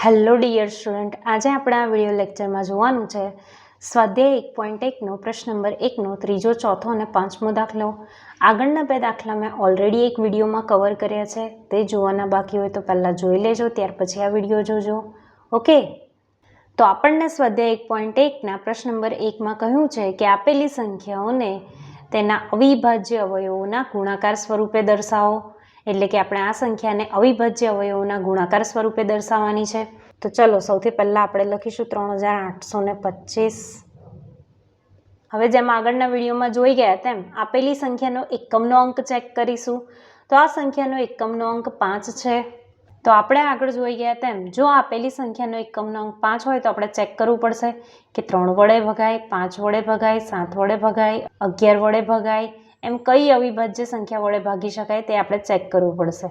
Hello dear student, આજે આપણે આ વીડિયો લેક્ચરમાં જોવાનું છે સ્વાધ્યાય એક પોઈન્ટ એકનો, પ્રશ્ન નંબર એકનો, ત્રીજો, ચોથો અને પાંચમો દાખલો. આગળના બે દાખલા મેં ઓલરેડી એક વિડીયોમાં કવર કર્યા છે, તે જોવાના બાકી હોય તો પહેલાં જોઈ લેજો, ત્યાર પછી આ વીડિયો જોજો. ઓકે? તો આપણને સ્વાધ્યાય એક પોઈન્ટ એકના પ્રશ્ન નંબર એકમાં કહ્યું છે કે આપેલી સંખ્યાઓને તેના અવિભાજ્ય અવયવોના ગુણાકાર સ્વરૂપે દર્શાવો. એટલે કે આપણે આ સંખ્યાને અવિભાજ્ય અવયવોના ગુણાકાર સ્વરૂપે દર્શાવવાની છે. તો ચલો, સૌથી પહેલાં આપણે લખીશું ત્રણ હજાર આઠસો ને પચીસ. હવે જેમ આગળના વિડીયોમાં જોઈ ગયા તેમ આપેલી સંખ્યાનો એકમનો અંક ચેક કરીશું. તો આ સંખ્યાનો એકમનો અંક પાંચ છે. તો આપણે આગળ જોઈ ગયા તેમ, જો આપેલી સંખ્યાનો એકમનો અંક પાંચ હોય તો આપણે ચેક કરવું પડશે કે ત્રણ વડે ભગાય, પાંચ વડે ભગાય, સાત વડે ભગાય, અગિયાર વડે ભગાય એમ કઈ અવિભાજ્ય સંખ્યા વડે ભાગી શકાય તે આપણે ચેક કરવું પડશે.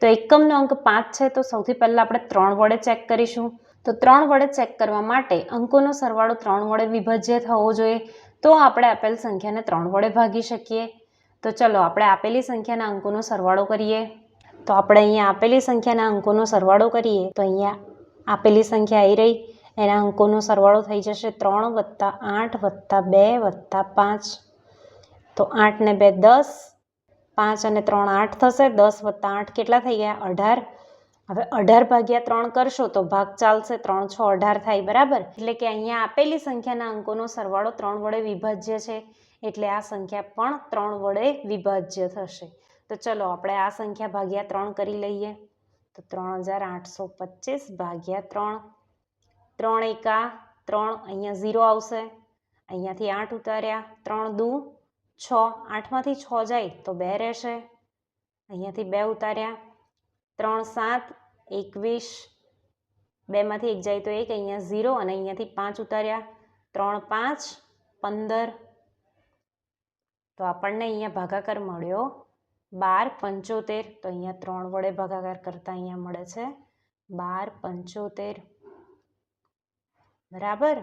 તો એકમનો અંક પાંચ છે, તો સૌથી પહેલાં આપણે ત્રણ વડે ચેક કરીશું. તો ત્રણ વડે ચેક કરવા માટે અંકોનો સરવાળો ત્રણ વડે વિભાજ્ય થવો જોઈએ. તો આપણે આપેલ સંખ્યાને ત્રણ વડે ભાગી શકીએ. તો ચલો આપણે આપેલી સંખ્યાના અંકોનો સરવાળો કરીએ. તો આપણે અહીંયા આપેલી સંખ્યાના અંકોનો સરવાળો કરીએ. તો અહીંયા આપેલી સંખ્યા આવી રહી. એના અંકોનો સરવાળો થઈ જશે ત્રણ વત્તા આઠ વત્તા બે વત્તા પાંચ. તો આઠ ને બે દસ, પાંચ અને ત્રણ આઠ થશે, દસ વત્તા આઠ કેટલા થઈ ગયા? અઢાર. હવે અઢાર ભાગ્યા ત્રણ કરશો તો ભાગ ચાલશે ત્રણ, છ, અઢાર થાય, બરાબર? એટલે કે અહીંયા આપેલી સંખ્યાના અંકોનો સરવાળો ત્રણ વડે વિભાજ્ય છે, એટલે આ સંખ્યા પણ ત્રણ વડે વિભાજ્ય થશે. તો ચલો આપણે આ સંખ્યા ભાગ્યા ત્રણ કરી લઈએ. તો ત્રણ હજાર આઠસો પચીસ ભાગ્યા ત્રણ. ત્રણ એકા, ત્રણ, અહીંયા ઝીરો આવશે. અહીંયાથી આઠ ઉતાર્યા, ત્રણ દુ છ, આઠમાંથી છ જાય તો બે રહેશે. અહીંયાથી બે ઉતાર્યા. ત્રણ, સાત, એકવીસ. બેમાંથી એક જાય તો એક, અહીંયા ઝીરો અને અહીંયાથી પાંચ ઉતાર્યા. ત્રણ, પાંચ, પંદર. તો આપણને અહીંયા ભાગાકાર મળ્યો બાર, પંચોતેર. તો અહીંયા ત્રણ વડે ભાગાકાર કરતાં અહીંયા મળે છે બાર, પંચોતેર. બરાબર?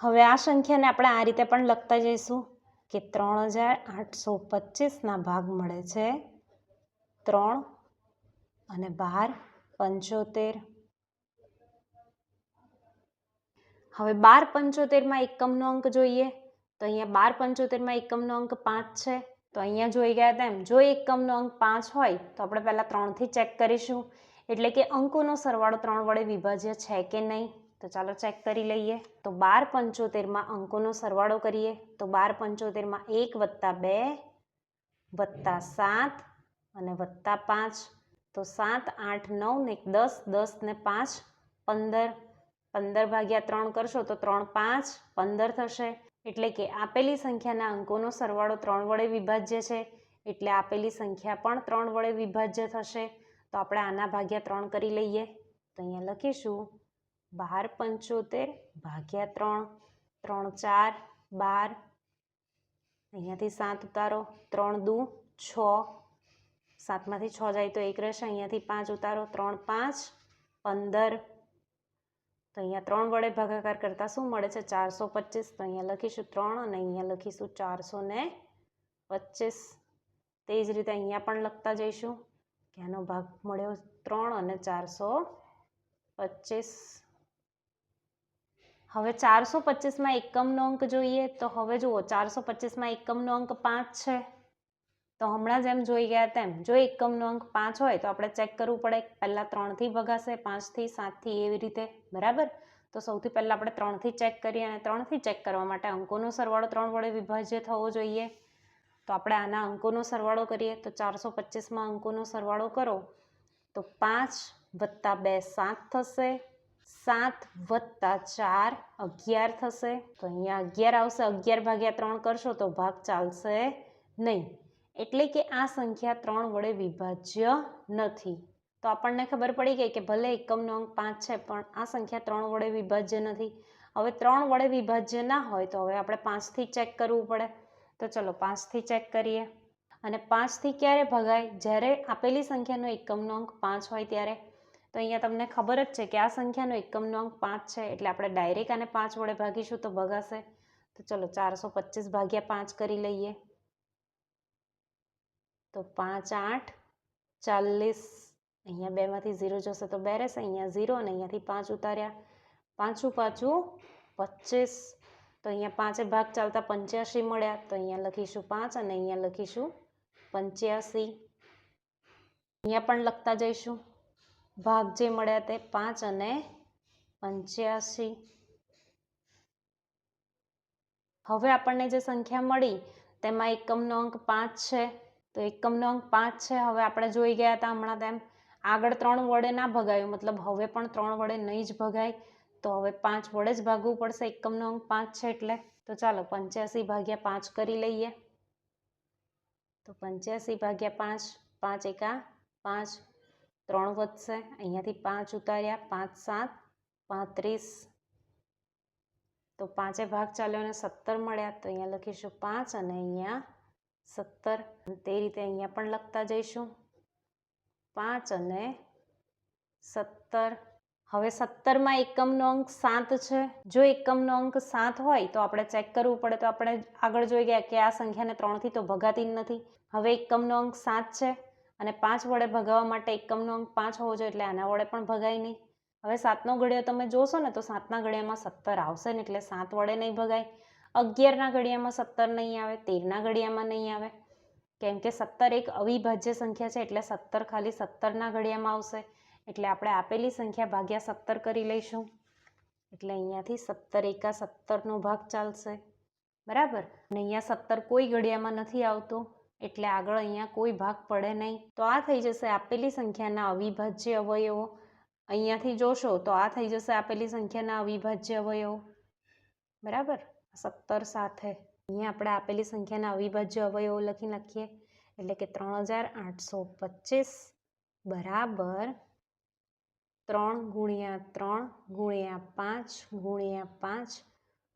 હવે આ સંખ્યાને આપણે આ રીતે પણ લખતા જઈશું. કે ત્રણ હજાર આઠસો પચીસના ભાગ મળે છે. ત્રણ અને બાર પંચોતેર. હવે બાર પંચોતેરમાં એકમનો અંક જોઈએ. તો અહીંયા બાર પંચોતેરમાં એકમનો અંક પાંચ છે. તો અહીંયા જોઈ ગયા તેમ, જો એકમનો અંક પાંચ હોય, તો આપણે પહેલાં ત્રણથી ચેક કરીશું. એટલે કે અંકોનો સરવાળો ત્રણ વડે વિભાજ્ય છે કે નહીં? તો ચાલો ચેક કરી લઈએ. તો બાર પંચોતેરમાં અંકોનો સરવાળો કરીએ. તો બાર પંચોતેરમાં એક વત્તા બે, વત્તા સાત અને વત્તા પાંચ. તો સાત, આઠ, નવ ને એક દસ દસ ને પાંચ, પંદર. પંદર ભાગ્યા ત્રણ કરશો તો ત્રણ પાંચ, પંદર થશે. એટલે કે આપેલી સંખ્યાના અંકોનો સરવાળો ત્રણ વડે વિભાજ્ય છે. એટલે આપેલી સંખ્યા પણ ત્રણ વડે વિભાજ્ય થશે. તો આપણે આના ભાગ્યા ત્રણ કરી લઈએ. તો અહીંયા લખીશું. બાર પંચોતેર, ભાગ્યા ત્રણ ત્રણ ચાર, બાર. અહીંયાથી સાત ઉતારો, ત્રણ દુ, છ. સાતમાંથી છ જાય તો એક રહેશે. અહીંયાથી પાંચ ઉતારો, ત્રણ પાંચ, પંદર. તો અહીંયા ત્રણ વડે ભાગાકાર કરતાં શું મળે છે? ચારસો પચીસ. તો અહીંયા લખીશું ત્રણ અને અહીંયા લખીશું ચારસો ને પચીસ. તે જ રીતે અહીંયા પણ લખતા જઈશું. કે આનો ભાગ મળ્યો ત્રણ અને ચારસો પચીસ. હવે ચારસો પચીસમાં એકમનો અંક જોઈએ તો હવે જુઓ, ચારસો પચીસમાં એકમનો અંક પાંચ છે. તો હમણાં જેમ જોઈ ગયા તેમ, જો એકમનો અંક પાંચ હોય તો આપણે ચેક કરવું પડે પહેલાં ત્રણથી ભગાશે, પાંચથી સાતથી એવી રીતે, બરાબર? તો સૌથી પહેલાં આપણે ત્રણથી ચેક કરીએ અને ત્રણથી ચેક કરવા માટે અંકોનો સરવાળો ત્રણ વડે વિભાજ્ય થવો જોઈએ. તો આપણે આના અંકોનો સરવાળો કરીએ, તો ચારસો પચીસમાં અંકોનો સરવાળો કરો, તો પાંચ વત્તા બે સાત થશે. સાત વત્તા ચાર અગિયાર થશે. તો અહીંયા અગિયાર આવશે. અગિયાર ભાગ્યા ત્રણ કરશો તો ભાગ ચાલશે નહીં. એટલે કે આ સંખ્યા ત્રણ વડે વિભાજ્ય નથી. તો આપણને ખબર પડી ગઈ કે ભલે એકમનો અંક પાંચ છે, પણ આ સંખ્યા ત્રણ વડે વિભાજ્ય નથી. હવે ત્રણ વડે વિભાજ્ય ના હોય તો હવે આપણે પાંચથી ચેક કરવું પડે. તો ચલો પાંચથી ચેક કરીએ. અને પાંચથી ક્યારે ભગાય? જ્યારે આપેલી સંખ્યાનો એકમનો અંક પાંચ હોય ત્યારે તો અહીંયા તમને ખબર જ છે કે આ સંખ્યાનો એકમનો અંક પાંચ છે, એટલે આપણે ડાયરેક્ટ આને પાંચ વડે ભાગીશું તો ભગાશે. તો ચલો ચારસો પચીસ ભાગ્યા પાંચ કરી લઈએ. તો પાંચ આઠ ચાલીસ. અહીંયા બેમાંથી ઝીરો જશે તો બે રહેશે અહીંયા ઝીરો અને અહીંયાથી પાંચ ઉતાર્યા. પાંચું પાછું પચીસ. તો અહીંયા પાંચે ભાગ ચાલતા પંચ્યાસી મળ્યા. તો અહીંયા લખીશું પાંચ અને અહીંયા લખીશું પંચ્યાસી. અહીંયા પણ લખતા જઈશું. ભાગ જે મળ્યા તે પાંચ અને પંચ્યાસી. હવે આપણને જે સંખ્યા મળી, તેમાં એકમનો અંક પાંચ છે. તો એકમનો અંક પાંચ છે, હવે આપણે જોઈ ગયા હતા હમણાં તેમ, આગળ ત્રણ વડે ના ભગાયું, મતલબ હવે પણ ત્રણ વડે નહીં જ ભગાય. તો હવે પાંચ વડે જ ભાગવું પડશે, એકમનો અંક પાંચ છે એટલે. તો ચાલો, પંચ્યાસી ભાગ્યા પાંચ કરી લઈએ. તો પંચ્યાસી ભાગ્યા પાંચ પાંચ એકા પાંચ. ત્રણ વધશે. અહીંયાથી પાંચ ઉતાર્યા. પાંચ, સાત, પાંત્રીસ. તો પાંચે ભાગ ચાલ્યો અને સત્તર મળ્યા. તો અહીંયા લખીશું પાંચ અને અહીંયા સત્તર. તે રીતે અહીંયા પણ લખતા જઈશું. પાંચ અને સત્તર. હવે સત્તરમાં એકમનો અંક સાત છે. જો એકમનો અંક સાત હોય તો આપણે ચેક કરવું પડે. તો આપણે આગળ જોઈ ગયા કે આ સંખ્યાને ત્રણથી તો ભગાતી જ નથી. હવે એકમનો અંક સાત છે. અને પાંચ વડે ભગાવવા માટે એકમનો અંક પાંચ હોવો જોઈએ એટલે આના વડે પણ ભગાય નહીં. હવે સાતનો ઘડિયો તમે જોશો ને તો સાતના ઘડિયામાં સત્તર આવશે ને એટલે સાત વડે નહીં ભગાય. અગિયારના ઘડિયામાં સત્તર નહીં આવે, તેરના ઘડિયામાં નહીં આવે. કેમ કે સત્તર એક અવિભાજ્ય સંખ્યા છે એટલે સત્તર ખાલી સત્તરના ઘડિયામાં આવશે. એટલે આપણે આપેલી સંખ્યા ભાગ્યા સત્તર કરી લઈશું. એટલે અહીંયાથી સત્તર એકા સત્તરનો ભાગ ચાલશે. બરાબર? અને અહીંયા સત્તર કોઈ ઘડિયામાં નથી આવતું. એટલે આગળ અહીંયા કોઈ ભાગ પડે નહીં. તો આ થઈ જશે આપેલી સંખ્યાના અવિભાજ્ય અવયવો. અહીંયાથી જોશો તો આ થઈ જશે આપેલી સંખ્યાના અવિભાજ્ય અવયવો. બરાબર? સત્તર સાથે. અહીંયા આપણે આપેલી સંખ્યાના અવિભાજ્ય અવયવો લખી નાખીએ. એટલે કે ત્રણ હજાર આઠસો પચીસ બરાબર ત્રણ ગુણ્યા ત્રણ ગુણ્યા પાંચ ગુણ્યા પાંચ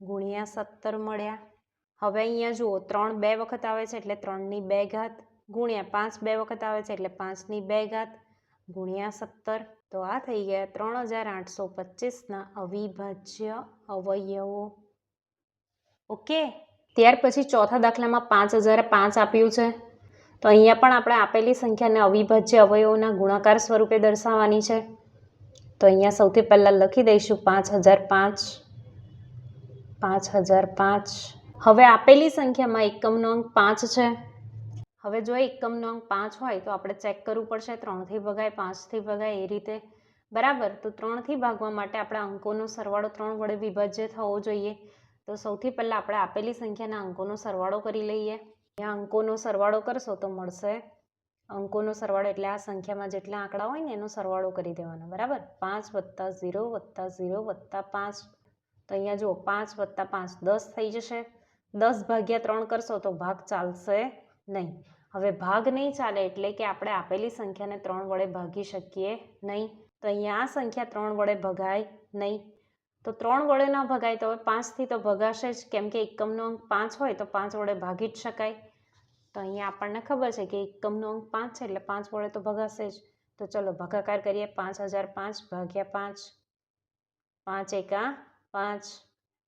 ગુણ્યા સત્તર મળ્યા. હવે અહીંયા જુઓ, ત્રણ બે વખત આવે છે એટલે ત્રણની બે ઘાત, ગુણ્યા પાંચ બે વખત આવે છે એટલે પાંચની બે ઘાત, ગુણ્યા સત્તર. તો આ થઈ ગયા ત્રણ હજાર આઠસો પચીસના અવિભાજ્ય અવયવો. ઓકે? ત્યાર પછી ચોથા દાખલામાં પાંચ હજાર પાંચ આપ્યું છે. તો અહીંયા પણ આપણે આપેલી સંખ્યાને અવિભાજ્ય અવયવોના ગુણાકાર સ્વરૂપે દર્શાવવાની છે. તો અહીંયા સૌથી પહેલાં લખી દઈશું પાંચ હજાર પાંચ પાંચ હજાર પાંચ હવે આપેલી સંખ્યામાં એકમનો અંક પાંચ છે. હવે જો એકમનો અંક પાંચ હોય તો આપણે ચેક કરવું પડશે ત્રણથી ભગાય પાંચથી ભગાય એ રીતે. બરાબર? તો ત્રણથી ભાગવા માટે આપણે અંકોનો સરવાળો ત્રણ વડે વિભાજ્ય થવો જોઈએ. તો સૌથી પહેલાં આપણે આપેલી સંખ્યાના અંકોનો સરવાળો કરી લઈએ. ત્યાં અંકોનો સરવાળો કરશો તો મળશે. અંકોનો સરવાળો એટલે આ સંખ્યામાં જેટલા આંકડા હોય ને એનો સરવાળો કરી દેવાનો. બરાબર? પાંચ વત્તા ઝીરો વત્તા ઝીરો વત્તા પાંચ. તો અહીંયા જુઓ પાંચ વત્તા પાંચ દસ થઈ જશે. દસ ભાગ્યા ત્રણ કરશો તો ભાગ ચાલશે નહીં. હવે ભાગ નહીં ચાલે એટલે કે આપણે આપેલી સંખ્યાને ત્રણ વડે ભાગી શકીએ નહીં. તો અહીંયા આ સંખ્યા ત્રણ વડે ભગાય નહીં. તો ત્રણ વડે ન ભગાય તો હવે પાંચથી તો ભગાશે જ. કેમ કે એકમનો અંક પાંચ હોય તો પાંચ વડે ભાગી જ શકાય. તો અહીંયા આપણને ખબર છે કે એકમનો અંક પાંચ છે એટલે પાંચ વડે તો ભગાશે જ. તો ચલો ભાગાકાર કરીએ. પાંચ હજાર પાંચ ભાગ્યા પાંચ. પાંચ એકા પાંચ.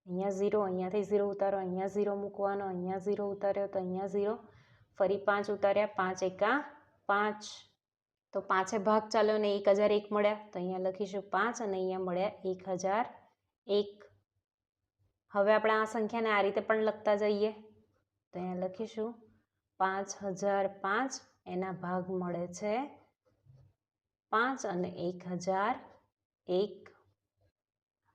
અહીંયા ઝીરો અહીંયાથી ઝીરો ઉતારો, અહીંયા ઝીરો મૂકવાનો, અહીંયા ઝીરો ઉતાર્યો તો અહીંયા ઝીરો ફરી પાંચ ઉતાર્યા, પાંચ એકા પાંચ. તો પાંચે ભાગ ચાલ્યો ને એક હજાર એક મળ્યા. તો અહીંયા લખીશું પાંચ અને અહીંયા મળ્યા એક હજાર એક. હવે આપણે આ સંખ્યાને આ રીતે પણ લખતા જઈએ. તો અહીંયા લખીશું પાંચ હજાર પાંચ, એના ભાગ મળે છે પાંચ અને એક હજાર એક.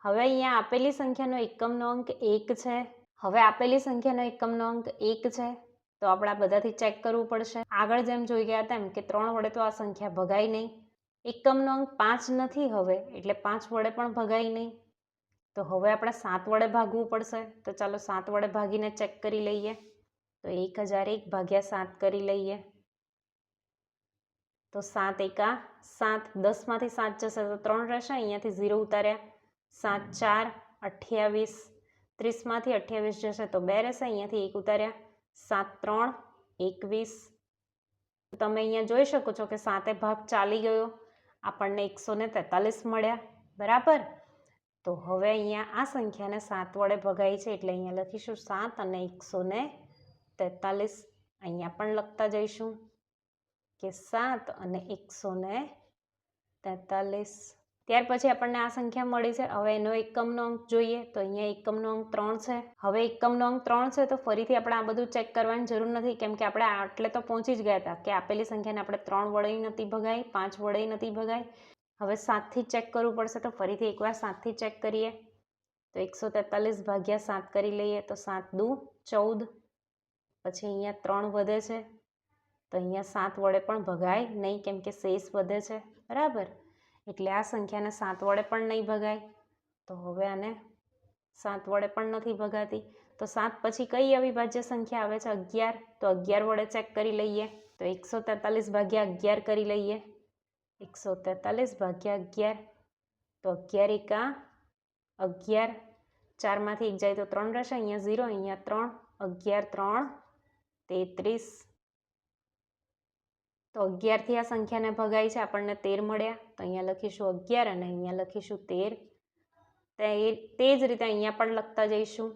હવે અહીંયા આપેલી સંખ્યાનો એકમનો અંક એક છે. હવે આપેલી સંખ્યાનો એકમનો અંક એક છે. તો આપણે આ બધાથી ચેક કરવું પડશે. આગળ જેમ જોઈ ગયા તેમ કે ત્રણ વડે તો આ સંખ્યા ભગાય નહીં. એકમનો અંક પાંચ નથી હવે, એટલે પાંચ વડે પણ ભગાય નહીં. તો હવે આપણે સાત વડે ભાગવું પડશે. તો ચાલો સાત વડે ભાગીને ચેક કરી લઈએ. તો એક હજાર એક ભાગ્યા સાત કરી લઈએ. તો સાત એકા સાત, દસમાંથી સાત જશે તો ત્રણ રહેશે. અહીંયાથી ઝીરો ઉતાર્યા. સાત, ચાર, અઠ્યાવીસ. ત્રીસમાંથી અઠ્યાવીસ જશે તો બે રહેશે, અહીંયાથી એક ઉતાર્યા. સાત, ત્રણ, એકવીસ. તમે અહીંયા જોઈ શકો છો કે સાતે ભાગ ચાલી ગયો. આપણને એકસો ને તેતાલીસ મળ્યા. બરાબર? તો હવે અહીંયા આ સંખ્યાને સાત વડે ભગાઈ છે, એટલે અહીંયા લખીશું સાત અને એકસો ને તેતાલીસ. અહીંયા પણ લખતા જઈશું કે સાત અને એકસો ને તેતાલીસ. ત્યાર પછી આપણને આ સંખ્યા મળી છે. હવે એનો એકમનો અંક જોઈએ તો અહીંયા એકમનો અંક ત્રણ છે. હવે એકમનો અંક ત્રણ છે તો ફરીથી આપણે આ બધું ચેક કરવાની જરૂર નથી કેમ કે આપણે આટલે તો પહોંચી જ ગયા હતા કે આપેલી સંખ્યાને આપણે ત્રણ વડે નથી ભગાઈ, પાંચ વડે નથી ભગાઈ. હવે સાતથી ચેક કરવું પડશે તો ફરીથી એકવાર સાતથી ચેક કરીએ. તો એકસો તેતાલીસ ભાગ્યા સાત કરી લઈએ તો સાત દુ ચૌદ. પછી અહીંયા ત્રણ વધે છે. તો અહીંયા સાત વડે પણ ભગાય નહીં કેમ કે શેષ વધે છે. બરાબર? એટલે આ સંખ્યાને સાત વડે પણ નહીં ભગાય. તો હવે આને સાત વડે પણ નથી ભગાતી. તો સાત પછી કઈ અવિભાજ્ય સંખ્યા આવે છે? અગિયાર. તો અગિયાર વડે ચેક કરી લઈએ. તો એકસો તેતાલીસ ભાગ્યા અગિયાર કરી લઈએ. એકસો તેતાલીસ ભાગ્યા અગિયાર. તો અગિયાર એકા અગિયાર. ચારમાંથી એક જાય તો ત્રણ રહેશે. અહીંયા ઝીરો અહીંયા ત્રણ. અગિયાર, ત્રણ. તેત્રીસ. તો અગિયારથી આ સંખ્યાને ભગાઈ છે, આપણને તેર મળ્યા. તો અહીંયા લખીશું અગિયાર અને અહીંયા લખીશું તેર. તે તે જ રીતે અહીંયા પણ લખતા જઈશું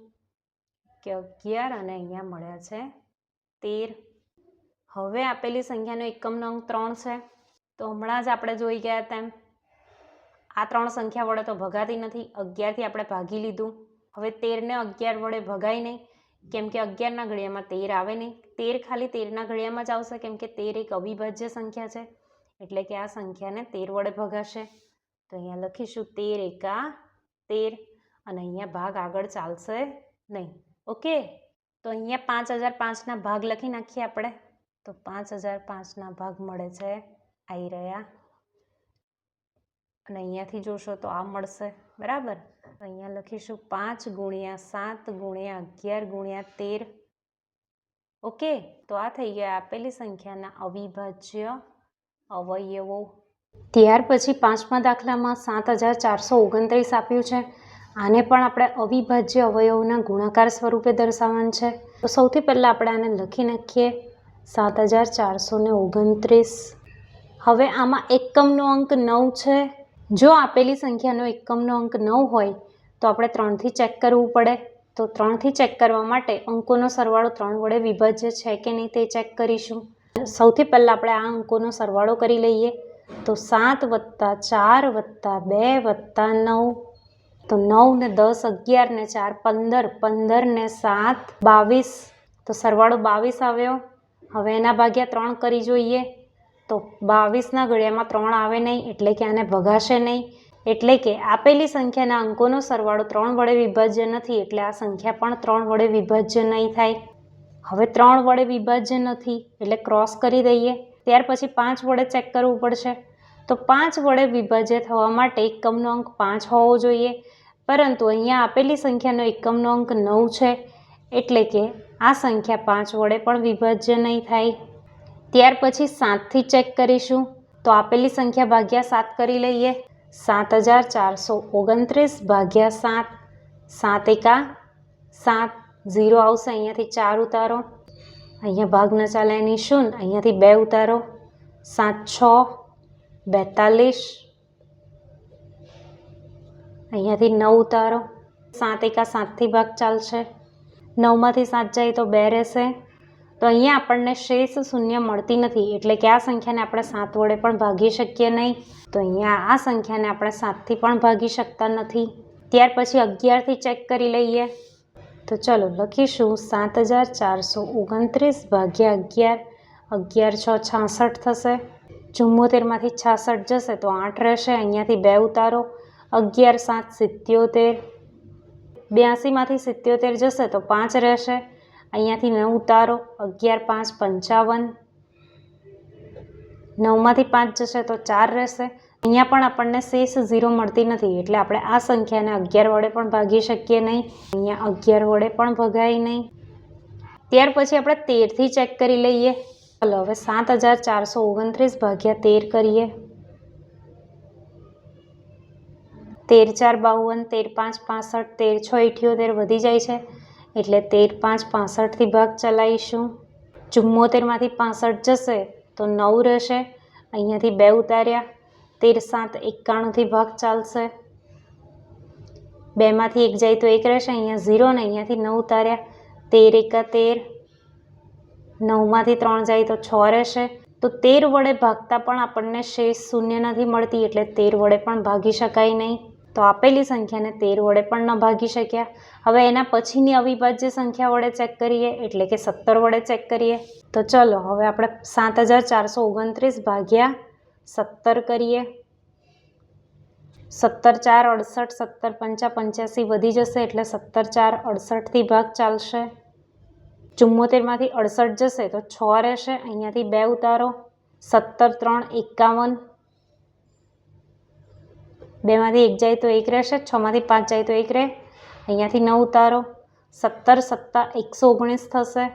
કે અગિયાર અને અહીંયા મળ્યા છે તેર. હવે આપેલી સંખ્યાનો એકમનો અંક ત્રણ છે. તો હમણાં જ આપણે જોઈ ગયા તેમ, આ ત્રણ સંખ્યા વડે તો ભગાતી નથી. અગિયારથી આપણે ભાગી લીધું. હવે તેરને અગિયાર વડે ભગાય નહીં. કેમ કે અગિયારના ઘડિયામાં તેર આવે નહીં. તેર ખાલી તેરના ઘડિયામાં જ આવશે, કેમ કે તેર એક અવિભાજ્ય સંખ્યા છે. એટલે કે આ સંખ્યાને તેર વડે ભગાશે. તો અહીંયા લખીશું તેર એકા તેર અને અહીંયા ભાગ આગળ ચાલશે નહીં. ઓકે? તો અહીંયા પાંચ હજાર પાંચના ભાગ લખી નાખીએ આપણે. તો પાંચ હજાર પાંચના ભાગ મળે છે આવી રહ્યા. અને અહીંયાથી જોશો તો આ મળશે. બરાબર? અહીંયા લખીશું પાંચ ગુણ્યા સાત ગુણ્યા અગિયાર ગુણ્યા તેર. ઓકે, તો આ થઈ ગયા આપેલી સંખ્યાના અવિભાજ્ય અવયવો. ત્યાર પછી પાંચમા દાખલામાં સાત હજાર ચારસો ઓગણત્રીસ આપ્યું છે. આને પણ આપણે અવિભાજ્ય અવયવોના ગુણાકાર સ્વરૂપે દર્શાવવાનું છે. તો સૌથી પહેલાં આપણે આને લખી નાખીએ. સાત હજાર ચારસો ને ઓગણત્રીસ. હવે આમાં એકમનો અંક નવ છે. જો આપેલી સંખ્યાનો એકમનો અંક નવ હોય, તો આપણે ત્રણથી ચેક કરવું પડે. તો ત્રણથી ચેક કરવા માટે અંકોનો સરવાળો ત્રણ વડે વિભાજ્ય છે કે નહીં તે ચેક કરીશું. સૌથી પહેલાં આપણે આ અંકોનો સરવાળો કરી લઈએ. તો સાત વત્તા ચાર વત્તા બે વત્તા નવ. તો નવ ને દસ અગિયાર ને ચાર પંદર પંદર ને સાત, બાવીસ. તો સરવાળો બાવીસ આવ્યો. હવે એના ભાગ્યા ત્રણ કરી જોઈએ. તો બાવીસના ઘડિયામાં ત્રણ આવે નહીં, એટલે કે આને ભગાશે નહીં. એટલે કે આપેલી સંખ્યાના અંકોનો સરવાળો ત્રણ વડે વિભાજ્ય નથી, એટલે આ સંખ્યા પણ ત્રણ વડે વિભાજ્ય નહીં થાય. હવે ત્રણ વડે વિભાજ્ય નથી, એટલે ક્રોસ કરી દઈએ. ત્યાર પછી પાંચ વડે ચેક કરવું પડશે. તો પાંચ વડે વિભાજ્ય થવા માટે એકમનો અંક પાંચ હોવો જોઈએ. પરંતુ અહીંયા આપેલી સંખ્યાનો એકમનો અંક નવ છે, એટલે કે આ સંખ્યા પાંચ વડે પણ વિભાજ્ય નહીં થાય. ત્યાર પછી સાતથી ચેક કરીશું. તો આપેલી સંખ્યા ભાગ્યા સાત કરી લઈએ. સાત હજાર ચારસો ઓગણત્રીસ ભાગ્યા સાત. સાત એકા. સાત, ઝીરો આવશે, અહીંયાથી ચાર ઉતારો. અહીંયા ભાગ ન ચાલે એની શૂન્ય, અહીંયાથી બે ઉતારો. સાત, છ, બેતાલીસ. અહીંયાથી નવ ઉતારો. સાત એકા સાતથી ભાગ ચાલશે. નવમાંથી સાત જાય તો બે રહેશે. તો અહીંયા આપણને શેષ શૂન્ય મળતી નથી. એટલે કે આ સંખ્યાને આપણે સાત વડે પણ ભાગી શકીએ નહીં. તો અહીંયા આ સંખ્યાને આપણે સાતથી પણ ભાગી શકતા નથી. ત્યાર પછી અગિયારથી ચેક કરી લઈએ. તો ચલો લખીશું. સાત હજાર ચારસો ઓગણત્રીસ ભાગ્યા અગિયાર. અગિયાર છ છાસઠ થશે. ચુમ્મોતેરમાંથી છાસઠ જશે તો આઠ રહેશે. અહીંયાથી બે ઉતારો. અગિયાર સાત સિત્યોતેર. બ્યાસીમાંથી સિત્યોતેર જશે તો પાંચ રહેશે. અહીંયાથી નવ ઉતારો, અગિયાર, પાંચ, પંચાવન. નવમાંથી પાંચ જશે તો ચાર રહેશે. અહીંયા પણ આપણને શેષ ઝીરો મળતી નથી, એટલે આપણે આ સંખ્યાને અગિયાર વડે પણ ભાગી શકીએ નહીં. અહીંયા અગિયાર વડે પણ ભગાય નહીં. ત્યાર પછી આપણે તેરથી ચેક કરી લઈએ. ચાલો, હવે સાત હજાર ચારસો ઓગણત્રીસ ભાગ્યા તેર કરીએ. તેર ચાર બાવન, તેર પાંચ, પાસઠ, તેર છ, ઇઠ્યોતેર વધી જાય છે. એટલે તેર, પાંચ પાસઠથી ભાગ ચલાવીશું. ચુમ્મોતેરમાંથી પાસઠ જશે તો નવ રહેશે. અહીંયાથી બે ઉતાર્યા. તેર, સાત એકાણુંથી ભાગ ચાલશે. બેમાંથી એક જાય તો એક રહેશે. અહીંયા ઝીરો ને અહીંયાથી નવ ઉતાર્યા. તેર એકા તેર નવમાંથી ત્રણ જાય તો છ રહેશે. તો તેર વડે ભાગતા પણ આપણને શેષ શૂન્ય નથી મળતી એટલે તેર વડે પણ ભાગી શકાય નહીં. તો આપેલી સંખ્યાને તેર વડે પણ ન ભાગી શક્યા. હવે એના પછીની અવિભાજ્ય સંખ્યા વડે ચેક કરીએ, એટલે કે સત્તર વડે ચેક કરીએ. તો ચલો, હવે આપણે સાત હજાર ચારસો ઓગણત્રીસ ભાગ્યા સત્તર કરીએ. સત્તર ચાર અડસઠ, સત્તર પંચા પંચ્યાસી વધી જશે, એટલે સત્તર ચાર અડસઠથી ભાગ ચાલશે. ચુમ્મોતેરમાંથી અડસઠ જશે, તો છ રહેશે, અહીંયાથી બે ઉતારો. સત્તર ત્રણ એકાવન બેમાંથી એક જાય તો એક રહેશે, છમાંથી પાંચ જાય તો એક રહે. અહીંયાથી નવ ઉતારો. સત્તર, સત્તા, એકસો ઓગણીસ થશે.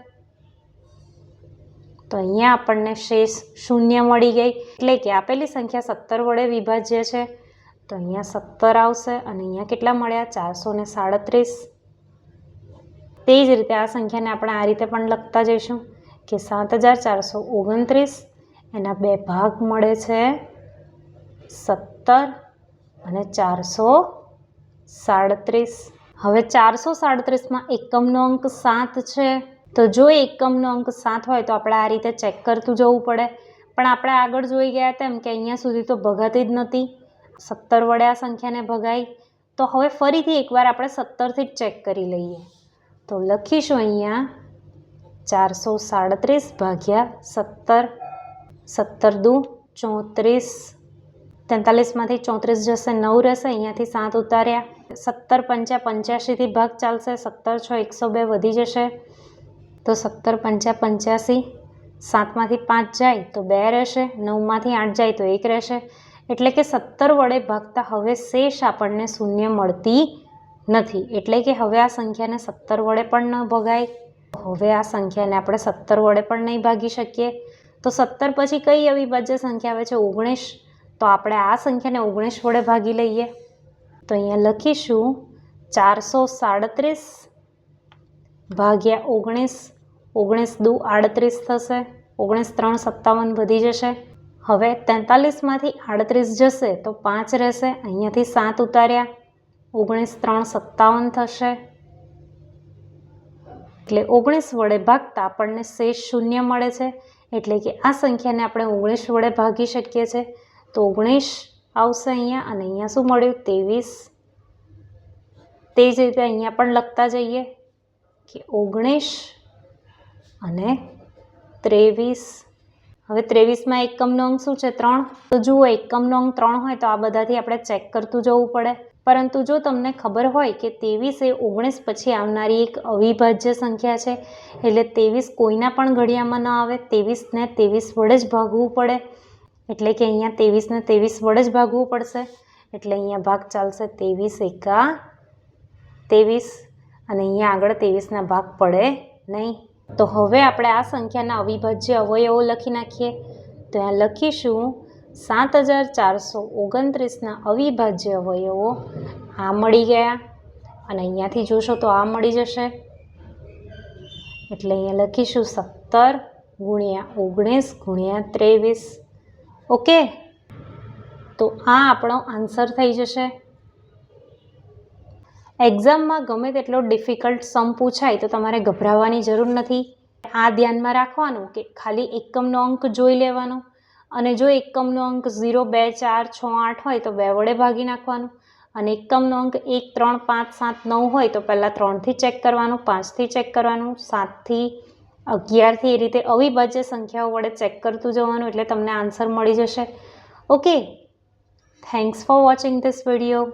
તો અહીંયા આપણને શેષ શૂન્ય મળી ગઈ. એટલે કે આપેલી સંખ્યા સત્તર વડે વિભાજ્ય છે. તો અહીંયા સત્તર આવશે અને અહીંયા કેટલા મળ્યા? ચારસો ને સાડત્રીસ. તે જ રીતે આ સંખ્યાને આપણે આ રીતે પણ લખતા જઈશું કે સાત હજાર ચારસો ઓગણત્રીસ. એના બે ભાગ મળે છે. સત્તર અને ચારસો સાડત્રીસ. હવે ચારસો સાડત્રીસમાં એકમનો અંક સાત છે. તો જો એકમનો અંક સાત હોય તો આપણે આ રીતે ચેક કરતું જવું પડે. પણ આપણે આગળ જોઈ ગયા તેમ કે અહીંયા સુધી તો ભગાતી જ નહોતી સત્તર વડે આ સંખ્યાને ભગાઈ. તો હવે ફરીથી એકવાર આપણે સત્તરથી જ ચેક કરી લઈએ. તો લખીશું અહીંયા ચારસો સાડત્રીસ ભાગ્યા સત્તર. સત્તર દુ ચોત્રીસ. તેતાલીસમાંથી ચોત્રીસ જશે, નવ રહેશે, અહીંયાથી સાત ઉતાર્યા. સત્તર પંચા પંચ્યાસીથી ભાગ ચાલશે, સત્તર છ એકસો બે વધી જશે. તો સત્તર પંચા પંચ્યાસી, સાતમાંથી પાંચ જાય તો બે રહેશે, નવમાંથી આઠ જાય તો એક રહેશે. એટલે કે સત્તર વડે ભાગતા હવે શેષ આપણને શૂન્ય મળતી નથી. એટલે કે હવે આ સંખ્યાને સત્તર વડે પણ ન ભગાય. હવે આ સંખ્યાને આપણે સત્તર વડે પણ નહીં ભાગી શકીએ. તો સત્તર પછી કઈ અવિભાજ્ય સંખ્યા આવે છે? ઓગણીસ. તો આપણે આ સંખ્યાને ઓગણીસ વડે ભાગી લઈએ. તો અહીંયા લખીશું ચારસો સાડત્રીસ ભાગ્યા ઓગણીસ. ઓગણીસ દુ આડત્રીસ થશે. ઓગણીસ ત્રણ સત્તાવન વધી જશે. હવે તેતાલીસમાંથી આડત્રીસ જશે તો પાંચ રહેશે. અહીંયાથી સાત ઉતાર્યા. ઓગણીસ ત્રણ સત્તાવન થશે. એટલે ઓગણીસ વડે ભાગતા આપણને શેષ શૂન્ય મળે છે. એટલે કે આ સંખ્યાને આપણે ઓગણીસ વડે ભાગી શકીએ છીએ. તો ઓગણીસ આવશે અહીંયા અને અહીંયા શું મળ્યું? ત્રેવીસ. તે જ રીતે અહીંયા પણ લખતા જઈએ કે ઓગણીસ અને ત્રેવીસ. હવે ત્રેવીસમાં એકમનો અંક શું છે? ત્રણ. તો જુઓ એકમનો અંક ત્રણ હોય તો આ બધાથી આપણે ચેક કરતું જવું પડે. પરંતુ જો તમને ખબર હોય કે ત્રેવીસ એ ઓગણીસ પછી આવનારી એક અવિભાજ્ય સંખ્યા છે, એટલે ત્રેવીસ કોઈના પણ ઘડિયામાં ન આવે. ત્રેવીસને ત્રેવીસ વડે જ ભાગવું પડે. એટલે કે અહીંયા ત્રેવીસને ત્રેવીસ વડે જ ભાગવું પડશે. એટલે અહીંયા ભાગ ચાલશે ત્રેવીસ એકા ત્રેવીસ અને અહીંયા આગળ ત્રેવીસના ભાગ પડે નહીં. તો હવે આપણે આ સંખ્યાના અવિભાજ્ય અવયવો લખી નાખીએ. તો અહીંયા લખીશું સાત હજાર ચારસો ઓગણત્રીસના અવિભાજ્ય અવયવો આ મળી ગયા. અને અહીંયાથી જોશો તો આ મળી જશે. એટલે અહીંયા લખીશું સત્તર ગુણ્યા ઓગણીસ ગુણ્યા ત્રેવીસ. ઓકે? તો આ આપણો આન્સર થઈ જશે. એક્ઝામમાં ગમે તેટલો ડિફિકલ્ટ સમ પૂછાય તો તમારે ગભરાવાની જરૂર નથી. આ ધ્યાનમાં રાખવાનું કે ખાલી એકમનો અંક જોઈ લેવાનો અને જો એકમનો અંક ઝીરો, બે, ચાર, છ, આઠ હોય તો બે વડે ભાગી નાખવાનું અને એકમનો અંક એક, ત્રણ, પાંચ, સાત, નવ હોય તો પહેલાં ત્રણથી ચેક કરવાનું, પાંચથી ચેક કરવાનું, સાતથી અગિયારથી એ રીતે અવિભાજ્ય સંખ્યાઓ વડે ચેક કરતું જવાનું એટલે તમને આન્સર મળી જશે. Okay thanks for watching this video